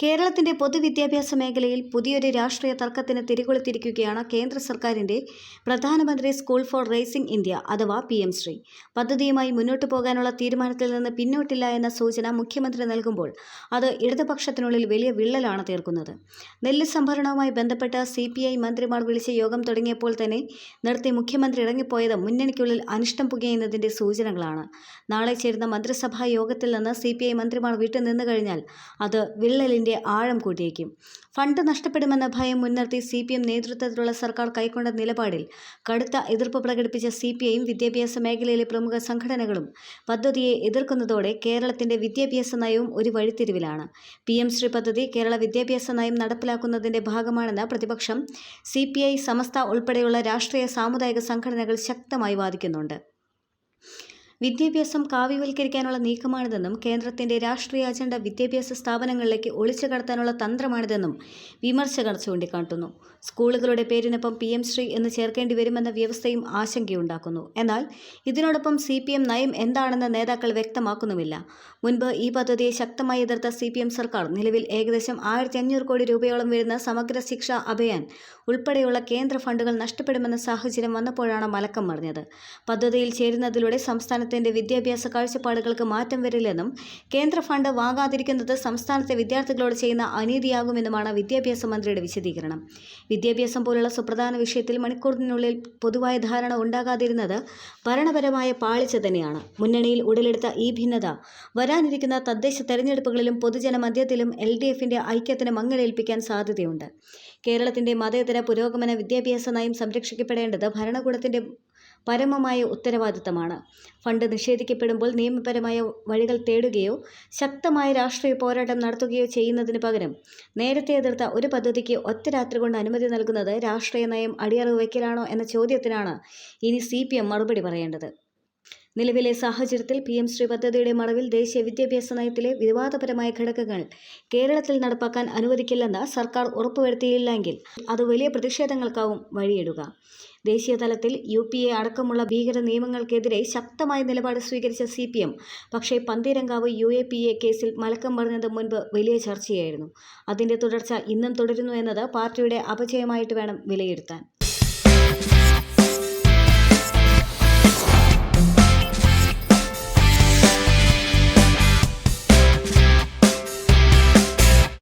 കേരളത്തിന്റെ പൊതുവിദ്യാഭ്യാസ മേഖലയിൽ പുതിയൊരു രാഷ്ട്രീയ തർക്കത്തിന് തിരികൊളുത്തിരിക്കുകയാണ് കേന്ദ്ര സർക്കാരിന്റെ പ്രധാനമന്ത്രി സ്കൂൾ ഫോർ റേസിംഗ് ഇന്ത്യ അഥവാ പി എം ശ്രീ. പദ്ധതിയുമായി മുന്നോട്ടു പോകാനുള്ള തീരുമാനത്തിൽ നിന്ന് പിന്നോട്ടില്ല എന്ന സൂചന മുഖ്യമന്ത്രി നൽകുമ്പോൾ അത് ഇടതുപക്ഷത്തിനുള്ളിൽ വലിയ വിള്ളലാണ് തീർക്കുന്നത്. നെല്ല് സംഭരണവുമായി ബന്ധപ്പെട്ട് സി പി ഐ മന്ത്രിമാർ വിളിച്ച യോഗം തുടങ്ങിയപ്പോൾ തന്നെ നിർത്തി മുഖ്യമന്ത്രി ഇറങ്ങിപ്പോയത് മുന്നണിക്കുള്ളിൽ അനിഷ്ടം പുകയുന്നതിന്റെ സൂചനകളാണ്. നാളെ ചേരുന്ന മന്ത്രിസഭാ യോഗത്തിൽ നിന്ന് സി പി ഐ മന്ത്രിമാർ വിട്ടുനിന്നു കഴിഞ്ഞാൽ അത് വിള്ളലിന്റെ ആഴം കൂട്ടിയേക്കും. ഫണ്ട് നഷ്ടപ്പെടുമെന്ന ഭയം മുൻനിർത്തി സി പി എം നേതൃത്വത്തിലുള്ള സർക്കാർ കൈക്കൊണ്ട നിലപാടിൽ കടുത്ത എതിർപ്പ് പ്രകടിപ്പിച്ച സി പി ഐയും വിദ്യാഭ്യാസ മേഖലയിലെ പ്രമുഖ സംഘടനകളും പദ്ധതിയെ എതിർക്കുന്നതോടെ കേരളത്തിന്റെ വിദ്യാഭ്യാസ നയവും ഒരു വഴിത്തിരിവിലാണ്. പി എം ശ്രീ പദ്ധതി കേരള വിദ്യാഭ്യാസ നയം നടപ്പിലാക്കുന്നതിന്റെ ഭാഗമാണെന്ന് പ്രതിപക്ഷം സി പി ഐ സമസ്ത ഉൾപ്പെടെയുള്ള രാഷ്ട്രീയ സാമുദായിക സംഘടനകൾ ശക്തമായി വാദിക്കുന്നുണ്ട്. വിദ്യാഭ്യാസം കാവ്യവൽക്കരിക്കാനുള്ള നീക്കമാണിതെന്നും കേന്ദ്രത്തിന്റെ രാഷ്ട്രീയ അജണ്ട വിദ്യാഭ്യാസ സ്ഥാപനങ്ങളിലേക്ക് ഒളിച്ചു കടത്താനുള്ള തന്ത്രമാണിതെന്നും വിമർശകർ ചൂണ്ടിക്കാട്ടുന്നു. സ്കൂളുകളുടെ പേരിനൊപ്പം പി എം ശ്രീ എന്ന് ചേർക്കേണ്ടി വരുമെന്ന വ്യവസ്ഥയും ആശങ്കയുണ്ടാക്കുന്നു. എന്നാൽ ഇതിനോടൊപ്പം സി പി എം നയം എന്താണെന്ന് നേതാക്കൾ വ്യക്തമാക്കുന്നുമില്ല. മുൻപ് ഈ പദ്ധതിയെ ശക്തമായി എതിർത്ത സി പി എം സർക്കാർ നിലവിൽ ഏകദേശം ആയിരത്തി അഞ്ഞൂറ് കോടി രൂപയോളം വരുന്ന സമഗ്ര ശിക്ഷ അഭിയാൻ ഉൾപ്പെടെയുള്ള കേന്ദ്ര ഫണ്ടുകൾ നഷ്ടപ്പെടുമെന്ന സാഹചര്യം വന്നപ്പോഴാണ് മലക്കം മറിഞ്ഞത്. പദ്ധതിയിൽ ചേരുന്നതിലൂടെ സംസ്ഥാനത്തിന്റെ വിദ്യാഭ്യാസ കാഴ്ചപ്പാടുകൾക്ക് മാറ്റം വരില്ലെന്നും കേന്ദ്ര ഫണ്ട് വാങ്ങാതിരിക്കുന്നത് സംസ്ഥാനത്തെ വിദ്യാർത്ഥികളോട് ചെയ്യുന്ന അനീതിയാകുമെന്നുമാണ് വിദ്യാഭ്യാസ മന്ത്രിയുടെ വിശദീകരണം. വിദ്യാഭ്യാസം പോലുള്ള സുപ്രധാന വിഷയത്തിൽ മണിക്കൂറിനുള്ളിൽ പൊതുവായ ധാരണ ഉണ്ടാകാതിരുന്നത് ഭരണപരമായ പാളിച്ച തന്നെയാണ്. മുന്നണിയിൽ ഉടലെടുത്ത ഈ ഭിന്നത വരാനിരിക്കുന്ന തദ്ദേശ തെരഞ്ഞെടുപ്പുകളിലും പൊതുജന മധ്യത്തിലും എൽ ഡി എഫിന്റെ ഐക്യത്തിന് മങ്ങലേൽപ്പിക്കാൻ സാധ്യതയുണ്ട്. കേരളത്തിന്റെ മതേതര പുരോഗമന വിദ്യാഭ്യാസ നയം സംരക്ഷിക്കപ്പെടേണ്ടത് ഭരണകൂടത്തിന്റെ പരമമായ ഉത്തരവാദിത്തമാണ്. ഫണ്ട് നിഷേധിക്കപ്പെടുമ്പോൾ നിയമപരമായ വഴികൾ തേടുകയോ ശക്തമായ രാഷ്ട്രീയ പോരാട്ടം നടത്തുകയോ ചെയ്യുന്നതിന് പകരം നേരത്തെ എതിർത്ത ഒരു പദ്ധതിക്ക് ഒറ്റ രാത്രി കൊണ്ട് അനുമതി നൽകുന്നത് രാഷ്ട്രീയ നയം അടിയറവ് വയ്ക്കലാണോ എന്ന ചോദ്യത്തിനാണ് ഇനി സി മറുപടി പറയേണ്ടത്. നിലവിലെ സാഹചര്യത്തിൽ പി എം ശ്രീ പദ്ധതിയുടെ മറവിൽ ദേശീയ വിദ്യാഭ്യാസ നയത്തിലെ വിവാദപരമായ ഘടകങ്ങൾ കേരളത്തിൽ നടപ്പാക്കാൻ അനുവദിക്കില്ലെന്ന് സർക്കാർ ഉറപ്പുവരുത്തിയില്ലെങ്കിൽ അത് വലിയ പ്രതിഷേധങ്ങൾക്കാവും വഴിയിടുക. ദേശീയ തലത്തിൽ യു പി എ അടക്കമുള്ള ഭീകര നിയമങ്ങൾക്കെതിരെ ശക്തമായ നിലപാട് സ്വീകരിച്ച സി പി എം പക്ഷേ Pantheerankavu U A P A കേസിൽ മലക്കം പറഞ്ഞത് മുൻപ് വലിയ ചർച്ചയായിരുന്നു. അതിന്റെ തുടർച്ച ഇന്നും തുടരുന്നു എന്നത് പാർട്ടിയുടെ അപജയമായിട്ട് വേണം വിലയിരുത്താൻ.